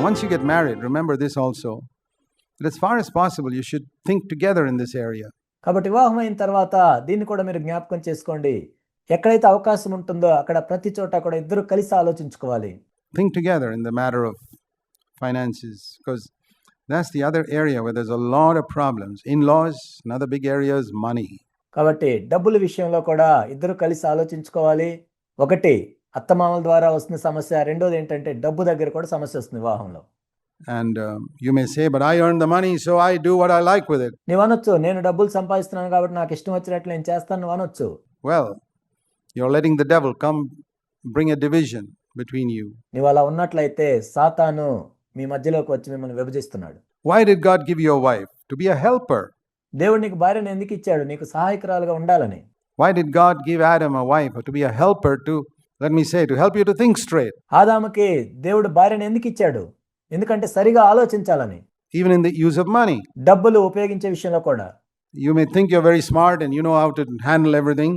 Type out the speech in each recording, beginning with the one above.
Once you get married, remember this also that as far as possible, you should think together in this area. కాబట్టి వివాహం అయిన తర్వాత దీన్ని కూడా మీరు జ్ఞాపకం చేసుకోండి ఎక్కడైతే అవకాశం ఉంటుందో అక్కడ ప్రతి చోట కూడా ఇద్దరు కలిసి ఆలోచించుకోవాలి Think together in the matter of finances because that's the other area where there's a lot of problems. In laws, another big area is money. కాబట్టి డబ్బుల విషయంలో కూడా ఇద్దరు కలిసి ఆలోచించుకోవాలి ఒకటి అత్తమామల ద్వారా వస్తున్న సమస్య రెండోది ఏంటంటే డబ్బు దగ్గర కూడా సమస్య వస్తుంది వివాహంలో And um, you may say, but I earn the money, so I do what I like with it. నువ్వు అనొచ్చు నేను డబ్బులు సంపాదిస్తున్నాను కాబట్టి నాకు ఇష్టం వచ్చినట్లు నేను చేస్తాను నువ్వు అనొచ్చు Well, you're letting the devil come bring a division between you. నువ్వు అలా ఉన్నట్లయితే సాతాను మీ మధ్యలోకి వచ్చి మిమ్మల్ని విభజిస్తున్నాడు did God give you a wife? To be a helper. దేవుడు నీకు భార్యను ఎందుకు ఇచ్చాడు నీకు సహాయకురాలుగా ఉండాలని Why did God give Adam a wife? To be a helper to, let me say, to help you to think straight. ఆదాముకి దేవుడు భార్యను ఎందుకు ఇచ్చాడు ఎందుకంటే సరిగా ఆలోచించాలని Even in the use of money. డబ్బులు ఉపయోగించే విషయంలో కూడా You may think you're very smart and you know how to handle everything.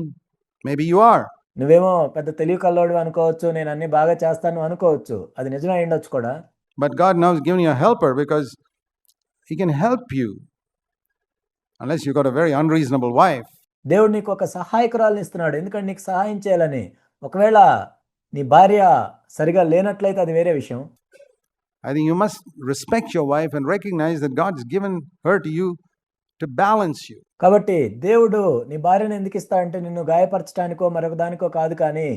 Maybe you are. నువ్వేమో పెద్ద తెలివి కల్లోడు అనుకోవచ్చు నేను అన్ని బాగా చేస్తాను అనుకోవచ్చు అది నిజమే అయి ఉండొచ్చు కూడా But God now is giving you a helper because He can help you. Unless you've got a very unreasonable wife. దేవుడు నీకు ఒక సహాయకురాలను ఇస్తున్నాడు ఎందుకంటే నీకు సహాయం చేయాలని ఒకవేళ నీ భార్య సరిగా లేనట్లయితే అది వేరే విషయం I think you must respect your wife and recognize that God has given her to you to balance you. కాబట్టి దేవుడు నీ భార్యను ఎందుకు ఇస్తాడంటే నిన్ను గాయపరచడానికో మరొక దానికో కాదు కానీ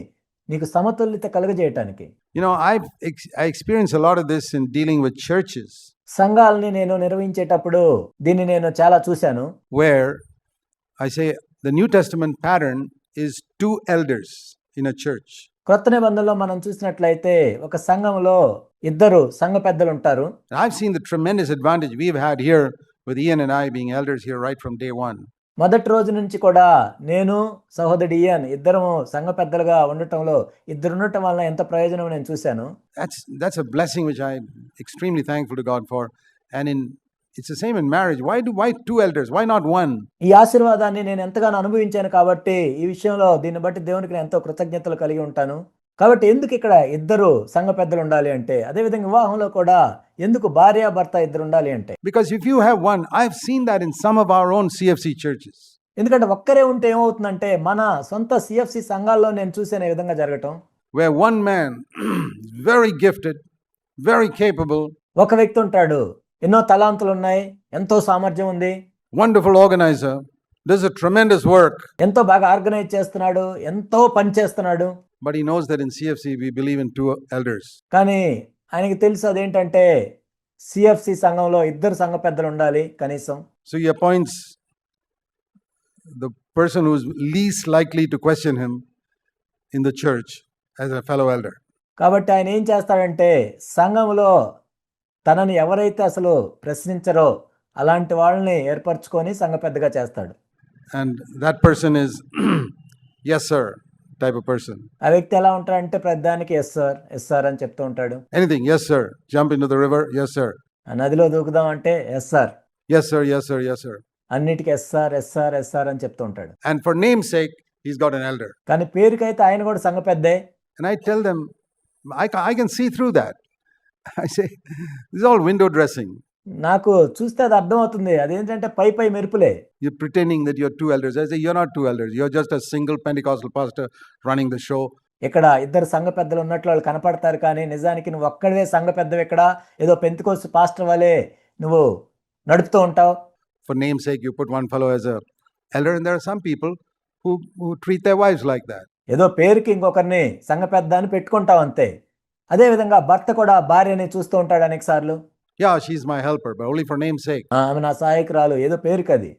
నీకు సమతుల్యత కలుగజేయటానికి You know, I've ex- I experience a lot of this in dealing with churches సంఘాలని నేను నిర్వహించేటప్పుడు దీన్ని నేను చాలా చూశాను where I say the New Testament pattern is two elders in a church. క్రొత్త నిబంధనలో మనం చూసినట్లయితే ఒక సంఘంలో ఇద్దరు సంఘ పెద్దలు ఉంటారు And I've seen the tremendous advantage we've had here with Ian and I being elders here right from day one. మొదటి రోజు నుంచి కూడా నేను సహోదరుడు ఇయన్ ఇద్దరము సంఘ పెద్దలుగా ఉండటంలో ఇద్దరు ఉండటం వల్ల ఎంత ప్రయోజనం నేను చూశాను That's that's a blessing which I'm extremely thankful to God for. And in the same in marriage. Why do why two elders? Why not one? ఈ ఆశీర్వాదాన్ని నేను ఎంతగానో అనుభవించాను కాబట్టి ఈ విషయంలో దీన్ని బట్టి దేవునికి నేను ఎంతో కృతజ్ఞతలు కలిగి ఉంటాను కాబట్టి ఎందుకు ఇక్కడ ఇద్దరు సంఘ పెద్దలు ఉండాలి అంటే అదేవిధంగా వివాహంలో కూడా ఎందుకు భార్య భర్త ఇద్దరు ఉండాలి అంటే Because if you have one, I've seen that in some of our own CFC churches. ఎందుకంటే ఒక్కరే ఉంటే ఏమవుతుందంటే మన సొంత సిఎఫ్సి సంఘాల్లో నేను చూసాను విధంగా జరగటం one man is very gifted, very capable, ఒక వ్యక్తి ఉంటాడు ఎన్నో తలాంతులు ఉన్నాయి ఎంతో సామర్థ్యం ఉంది. Wonderful organizer this is tremendous work ఎంతో బాగా ఆర్గనైజ్ చేస్తున్నాడు ఎంతో పని చేస్తున్నాడు. But he knows that in CFC we believe in two elders కానీ ఆయనకి తెలుసు అదేంటంటే సిఎఫ్సి సంఘంలో ఇద్దరు సంఘ పెద్దలు ఉండాలి కనీసం. So he appoints the person who is least likely to question him in the church as a fellow elder కాబట్టి ఆయన ఏం చేస్తాడంటే సంఘంలో తనని ఎవరైతే అసలు ప్రశ్నించరో అలాంటి వాళ్ళని ఏర్పరచుకొని సంఘ పెద్దగా చేస్తాడు. And that person is yes sir type person ఆ వ్యక్తి ఎలా ఉంటాడు అంటే ప్రధానికి ఎస్ సార్ ఎస్ అని చెప్తూ ఉంటాడు. Anything yes sir jump in the river yes sir నదిలో దూకుదాం అంటే yes yes sir yes sir yes sir అన్నిటికీ ఎస్ సార్ ఎస్ సార్ అని చెప్తూ ఉంటాడు. And for name sake he's got an elder కానీ పేరుకైతే ఆయన కూడా సంఘ పెద్దే. And I I can see through that all window dressing నాకు చూస్తే అది అర్థమవుతుంది. అదేంటంటే పై పై మెరుపులే. You pretending that you are two elders not two elders you just single Pentecostal pastor running the show ఇక్కడ ఇద్దరు సంఘ పెద్దలు ఉన్నట్లు వాళ్ళు కనపడతారు కానీ నిజానికి నువ్వు ఒక్కడే సంఘ పెద్ద ఇక్కడ ఏదో పెంతికోస్ పాస్టర్ వలె నువ్వు నడుపుతూ ఉంటావు. For name sake you put one fellow as a some people who who treat their wives like that ఏదో పేరుకి ఇంకొకరిని సంఘ పెద్ద అని పెట్టుకుంటావు అంతే. అదే విధంగా భర్త కూడా భార్యని చూస్తూ ఉంటాడు అనేక సార్లు. Yeah she's my helper but for name sake ఆమె నా సహాయకురాలు ఏదో పేరుకి అది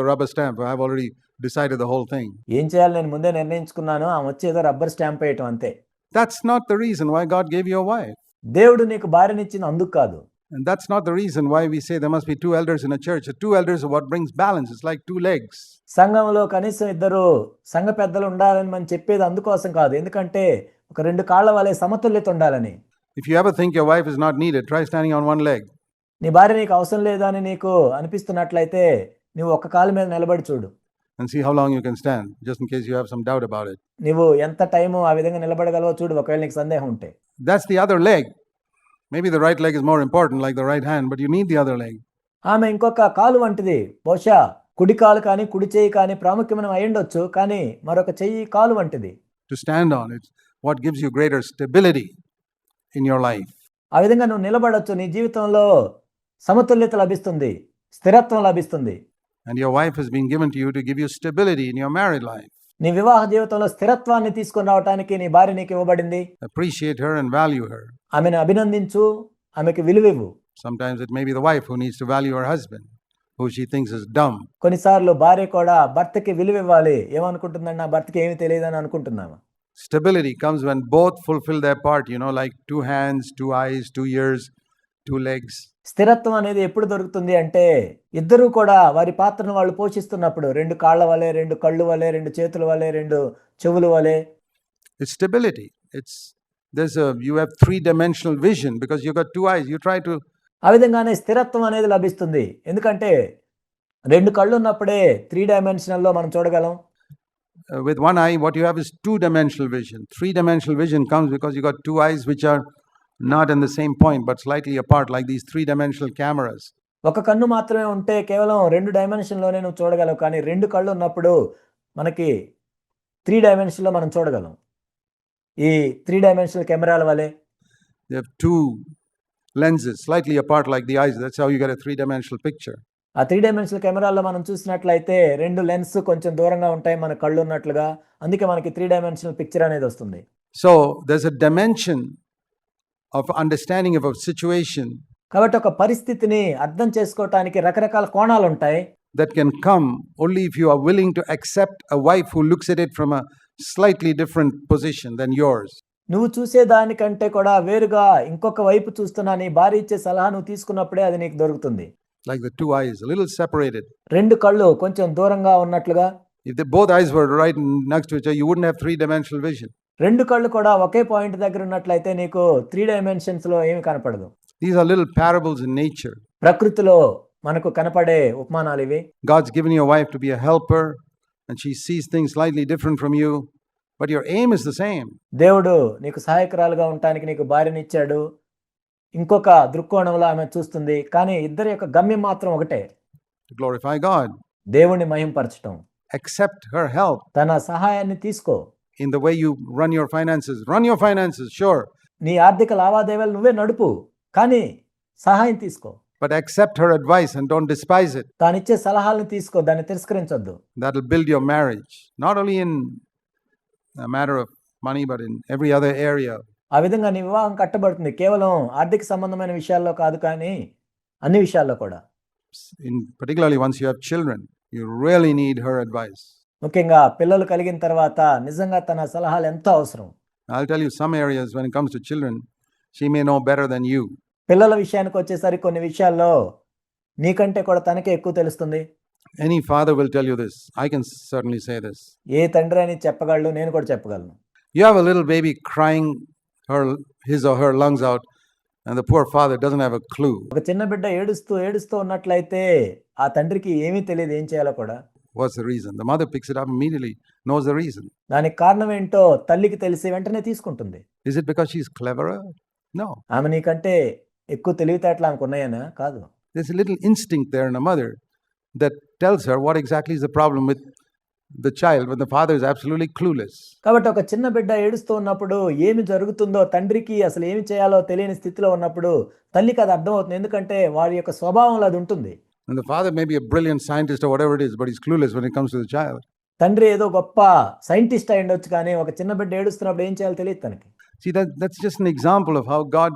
rubber stamp I have already decided whole thing ఏం చేయాలి? నేను ముందే నిర్ణయించుకున్నాను. ఆమె వచ్చి రబ్బర్ స్టాంప్ వేయటం అంతే. That's not the reason why God gave your wife దేవుడు నీకు భార్యని ఇచ్చిన అందుకు కాదు. And that's not the reason why we say there must be two elders in a church. The two elders are what సంఘంలో కనీసం ఇద్దరు సంఘ పెద్దలు ఉండాలని మనం చెప్పేది అందుకోసం కాదు. ఎందుకంటే ఒక రెండు కాళ్ళ వలె సమతుల్యత ఉండాలని. If you ever think your wife is not needed try standing on one leg నీ భార్య నీకు అవసరం లేదని నీకు అనిపిస్తున్నట్లయితే నువ్వు ఒక కాలు మీద నిలబడి చూడు. And see how long you can stand just in case you have some doubt about it నువ్వు ఎంత టైం ఆ విధంగా నిలబడగలవో చూడు ఒకవేళ నీకు సందేహం ఉంటే. That's the other leg maybe the right leg is more important like the right hand but you need the other leg ఆమె ఇంకొక కాలు వంటిది. బహుశా కుడి కాలు కానీ కుడి చేయి కానీ ప్రాముఖ్యమైన అయ్యుండొచ్చు కానీ మరొక చెయ్యి కాలు వంటిది. To stand on what gives you greater stability in your life. ఆ విధంగా నువ్వు నిలబడొచ్చు నీ జీవితంలో సమతుల్యత లభిస్తుంది స్థిరత్వం లభిస్తుంది And your wife has been given to you to give you stability in your married life. నీ వివాహ జీవితంలో స్థిరత్వాన్ని తీసుకొని రావటానికి నీ భార్య నీకు ఇవ్వబడింది Appreciate her and value her. ఆమెను అభినందించు ఆమెకి విలువివ్వు Sometimes it may be the wife who needs to value her husband, who she thinks is dumb. కొన్నిసార్లు భార్య కూడా భర్తకి విలువ ఇవ్వాలి ఏమనుకుంటుందండి నా భర్తకి ఏమి తెలియదని అనుకుంటున్నాము stability comes when both fulfill their part you know like two hands two eyes two ears two legs. స్థిరత్వం అనేది ఎప్పుడు దొరుకుతుంది అంటే ఇద్దరు కూడా వారి పాత్రను వాళ్ళు పోషిస్తున్నప్పుడు రెండు కాళ్ళ వలె రెండు కళ్ళు వలె రెండు చేతుల వలె రెండు చెవులు వలె. It's stability it's this you have 3 dimensional vision because you got 2 eyes you try to ఆ విధంగానే స్థిరత్వం అనేది లభిస్తుంది. ఎందుకంటే రెండు కళ్ళు ఉన్నప్పుడే త్రీ డైమెన్షనల్లో మనం చూడగలం. With one eye, what you have is two dimensional vision. Three dimensional vision comes because you got two eyes which are not in the same point but slightly apart, like these three dimensional cameras. ఒక కన్ను మాత్రమే ఉంటే కేవలం రెండు డైమెన్షన్లోనే నువ్వు చూడగలవు కానీ రెండు కళ్ళు ఉన్నప్పుడు మనకి త్రీ డైమెన్షన్లో మనం చూడగలం ఈ త్రీ డైమెన్షనల్ కెమెరాల వలె They have two lenses slightly apart, like the eyes. That's how you get a three dimensional picture. ఆ త్రీ డైమెన్షనల్ కెమెరాల్లో మనం చూసినట్లయితే రెండు లెన్స్ కొంచెం దూరంగా ఉంటాయి మన కళ్ళు ఉన్నట్లుగా. అందుకే మనకి త్రీ డైమెన్షనల్ పిక్చర్ అనేది వస్తుంది. There's a dimension of understanding of a situation కాబట్టి ఒక పరిస్థితిని అర్థం చేసుకోవటానికి రకరకాల కోణాలు ఉంటాయి that can come only if you are willing to accept a wife who looks at it from a slightly different position than yours. నువ్వు చూసే దానికంటే కూడా వేరుగా ఇంకొక వైపు చూస్తున్నా నీ భార్య ఇచ్చే సలహా నువ్వు తీసుకున్నప్పుడే అది నీకు దొరుకుతుంది. Like the two eyes, a little separated. రెండు కళ్ళు కొంచెం దూరంగా ఉన్నట్లుగా If the, both eyes were right next to each other, you wouldn't have three dimensional vision. రెండు కళ్ళు కూడా ఒకే పాయింట్ దగ్గర ఉన్నట్లయితే నీకు త్రీ డైమెన్షన్స్ లో ఏమి కనపడదు These are little parables in nature. ప్రకృతిలో మనకు కనపడే ఉపమానాలు ఇవి God's given you a wife to be a helper, and she sees things slightly different from you, but your aim is the same. దేవుడు నీకు సహాయకురాలుగా ఉండటానికి నీకు భార్యనిచ్చాడు ఇంకొక దృక్కోణంలో ఆమె చూస్తుంది కానీ ఇద్దరి యొక్క గమ్యం మాత్రం ఒకటే glorify God. దేవుణ్ణి మహింపరచటం Accept her help తన సహాయాన్ని తీసుకో in the way you run your finances. Run your finances, sure, నీ ఆర్థిక లావాదేవీలు నువ్వే నడుపు కానీ సహాయం తీసుకో but accept her advice and don't despise it. తానిచ్చే సలహాలను తీసుకో దాన్ని తిరస్కరించొద్దు That'll build your marriage, not only in a matter of money, but in every other area. ఆ విధంగా నీ వివాహం కట్టబడుతుంది కేవలం ఆర్థిక సంబంధమైన విషయాల్లో కాదు కానీ అన్ని విషయాల్లో కూడా In particularly once you have children, you really need her advice. ముఖ్యంగా పిల్లలు కలిగిన తర్వాత నిజంగా తన సలహాలు ఎంతో అవసరం tell you some areas when it comes to children, she may know better than you. పిల్లల విషయానికి వచ్చేసరికి కొన్ని విషయాల్లో నీకంటే కూడా తనకే ఎక్కువ తెలుస్తుంది Any father will tell you this. I can certainly say this. ఏ తండ్రి అని చెప్పగలడు నేను కూడా చెప్పగలను You have a little baby crying her his or her lungs out, and the poor father doesn't have a clue. ఒక చిన్న బిడ్డ ఏడుస్తూ ఏడుస్తూ ఉన్నట్లయితే ఆ తండ్రికి ఏమీ తెలియదు ఏం చేయాలో కూడా What's the reason? The mother picks it up immediately, knows the reason. దానికి కారణం ఏంటో తల్లికి తెలిసి వెంటనే తీసుకుంటుంది Is it because she's cleverer? No. ఆమె నీకంటే ఎక్కువ తెలివితేటలు ఆమెకు ఉన్నాయనా కాదు There's a little instinct there in a mother that tells her what exactly is the problem with the child when the father is absolutely clueless. కాబట్టి ఒక చిన్న బిడ్డ ఏడుస్తూ ఉన్నప్పుడు ఏమి జరుగుతుందో తండ్రికి అసలు ఏమి చేయాలో తెలియని స్థితిలో ఉన్నప్పుడు తల్లికి అది అర్థమవుతుంది ఎందుకంటే వారి యొక్క స్వభావంలో అది ఉంటుంది And the father may be a brilliant scientist or whatever it is, but he's clueless when it comes to the child. తండ్రి ఏదో గొప్ప సైంటిస్ట్ అయి ఉండొచ్చు కానీ ఒక చిన్న బిడ్డ ఏడుస్తున్నప్పుడు ఏం చేయాలో తెలియదు తనకి See, that, that's just an example of how God,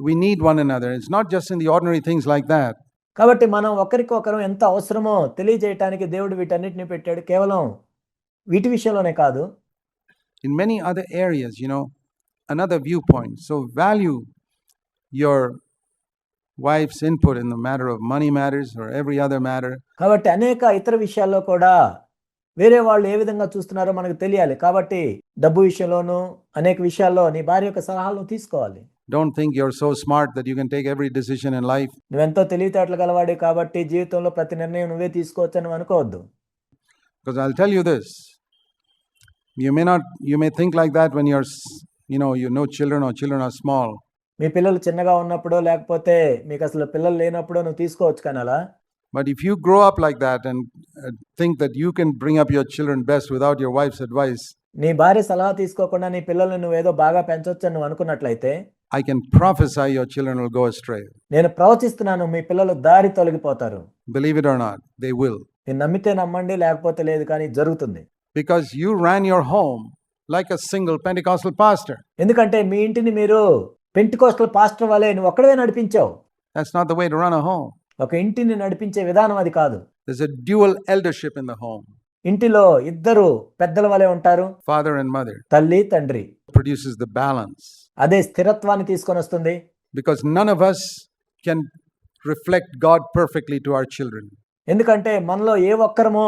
we need one another. It's not just in the ordinary things like that. కాబట్టి మనం ఒకరికి ఒకరు ఎంత అవసరమో తెలియజేయటానికి దేవుడు వీటన్నిటిని పెట్టాడు కేవలం వీటి విషయంలోనే కాదు In many other areas, you know, another viewpoint. So value your wife's input in the matter of money matters or every other matter. కాబట్టి అనేక ఇతర విషయాల్లో కూడా వేరే వాళ్ళు ఏ విధంగా చూస్తున్నారో మనకు తెలియాలి కాబట్టి డబ్బు విషయంలోనూ అనేక విషయాల్లో నీ భార్య యొక్క సలహాలను తీసుకోవాలి don't think your so smart that you can take every decision in life నువ్వెంతో తెలివితేటలు గలవాడి కాబట్టి జీవితంలో ప్రతి నిర్ణయం నువ్వే తీసుకోవచ్చు అని అనుకోవద్దు. Because I'll tell you this you may not you may think like that when your you know you know children are children are small మీ పిల్లలు చిన్నగా ఉన్నప్పుడు లేకపోతే మీకు అసలు పిల్లలు లేనప్పుడు నువ్వు తీసుకోవచ్చు కానీ అలా? But if you grow up like that and think that you can bring up your children best without your wife's advice నీ భార్య సలహా తీసుకోకుండా నీ పిల్లల్ని నువ్వు ఏదో బాగా పెంచవచ్చు అని నువ్వు అనుకున్నట్లయితే I can prophesy your children will go astray. నేను ప్రవచిస్తున్నాను మీ పిల్లలు దారి తొలగిపోతారు Believe it or not, they will. నేను నమ్మితే నమ్మండి లేకపోతే లేదు కానీ జరుగుతుంది Because you ran your home like a single Pentecostal pastor. ఎందుకంటే మీ ఇంటిని మీరు పెంటికోస్టల్ పాస్టర్ వలె నువ్వు ఒక్కడవే నడిపించావు That's not the way to run a home. ఒక ఇంటిని నడిపించే విధానం అది కాదు There's a dual eldership in the home ఇంటిలో ఇద్దరు పెద్దల వలె ఉంటారు father and mother. తల్లి తండ్రి Produces the balance. అదే స్థిరత్వాన్ని తీసుకొని వస్తుంది. Because none of us can reflect God perfectly to our children ఎందుకంటే మనలో ఏ ఒక్కరమో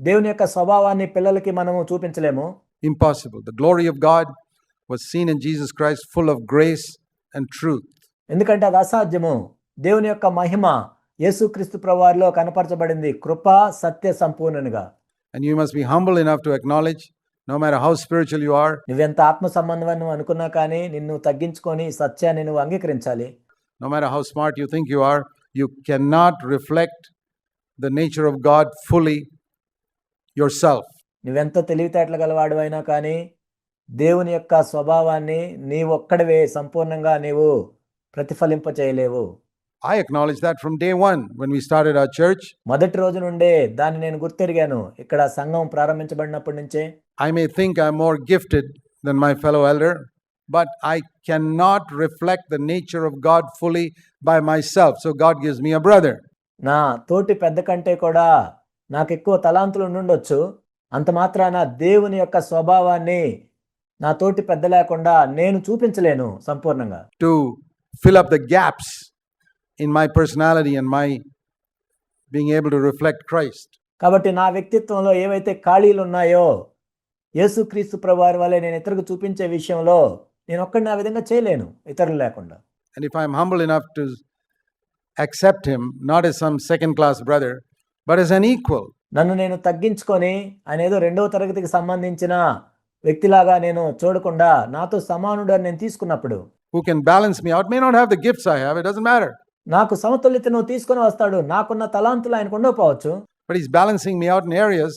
దేవుని యొక్క స్వభావాన్ని పిల్లలకి మనము చూపించలేము. Impossible the glory of God was seen in Jesus Christ full of grace and truth ఎందుకంటే అది అసాధ్యము. దేవుని యొక్క మహిమ యేసుక్రీస్తు ప్రవారిలో కనపరచబడింది కృప సత్య సంపూర్ణనిగా. And you must be humble enough to acknowledge no matter how spiritual you are నువ్వెంత ఆత్మ సంబంధం అనుకున్నా కానీ నిన్ను తగ్గించుకొని సత్యాన్ని నువ్వు అంగీకరించాలి. No matter how smart you think you are you can not reflect the nature of God fully yourself నువ్వెంత తెలివితేటలు గలవాడు అయినా కానీ దేవుని యొక్క స్వభావాన్ని నీవు ఒక్కడవే సంపూర్ణంగా నీవు ప్రతిఫలింప చేయలేవు. I acknowledge that from day one when we started our church మొదటి రోజు నుండే దాన్ని నేను గుర్తెరిగాను. ఇక్కడ సంఘం ప్రారంభించబడినప్పటి నుంచే I may think I'm more gifted than my fellow elder, but I reflect the nature of of God fully by myself. So God gives me a brother. నా తోటి పెద్ద కంటే కూడా నాకు ఎక్కువ తలాంతులు ఉండొచ్చు అంత మాత్రాన దేవుని యొక్క స్వభావాన్ని నా తోటి పెద్ద లేకుండా నేను చూపించలేను సంపూర్ణంగా to fill up the gaps in my personality and my being able to reflect Christ కాబట్టి నా వ్యక్తిత్వంలో ఏవైతే ఖాళీలు ఉన్నాయో యేసుక్రీస్తు ప్రభువారి వల్లే నేను ఇతరులకు చూపించే విషయంలో నేను ఒక్కడిని ఆ విధంగా చేయలేను ఇతరులు లేకుండా. And if I'm humble enough to accept him not is some second class brother but is an equal నన్ను నేను తగ్గించుకొని ఆయన ఏదో రెండవ తరగతికి సంబంధించిన వ్యక్తిలాగా నేను చూడకుండా నాతో సమానుడు అని నేను తీసుకున్నప్పుడు. Who can balance me out may not have the gifts I have it doesn't matter నాకు సమతుల్యతను తీసుకొని వస్తాడు నాకున్న తలాంతులు ఆయనకు ఉండకపోవచ్చు. But is balancing me out in areas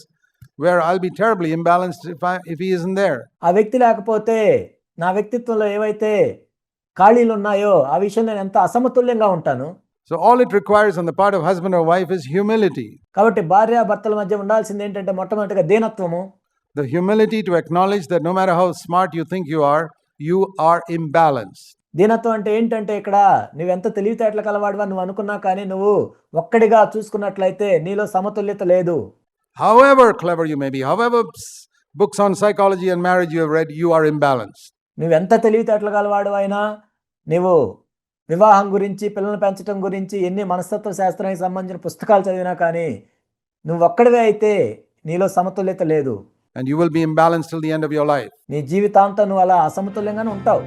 where I'll be terribly imbalanced if, I, if he isn't there. ఆ వ్యక్తి లేకపోతే నా వ్యక్తిత్వంలో ఏవైతే ఖాళీలు ఉన్నాయో ఆ విషయంలో నేను ఎంత అసమతుల్యంగా ఉంటాను So all it requires on the part of husband or wife is humility. కాబట్టి భార్య భర్తల మధ్య ఉండాల్సింది ఏంటంటే మొట్టమొదటిగా దీనత్వము The humility to acknowledge that no matter how smart you think you are, you are imbalanced. దీనత్వం అంటే ఏంటంటే ఇక్కడ నువ్వెంత తెలివితేటలు కలవాడువా నువ్వు అనుకున్నా కానీ నువ్వు ఒక్కడిగా చూసుకున్నట్లయితే నీలో సమతుల్యత లేదు However clever you may be, however s- books on psychology and marriage you have read, you are imbalanced. నువ్వెంత తెలివితేటలు కలవాడు అయినా నువ్వు వివాహం గురించి పిల్లల్ని పెంచడం గురించి ఎన్ని మనస్తత్వ శాస్త్రానికి సంబంధించిన పుస్తకాలు చదివినా కానీ నువ్వు ఒక్కడివే అయితే నీలో సమతుల్యత లేదు And you will be imbalanced till the end of your life. నీ జీవితాంతం నువ్వు అలా అసమతుల్యంగానే ఉంటావు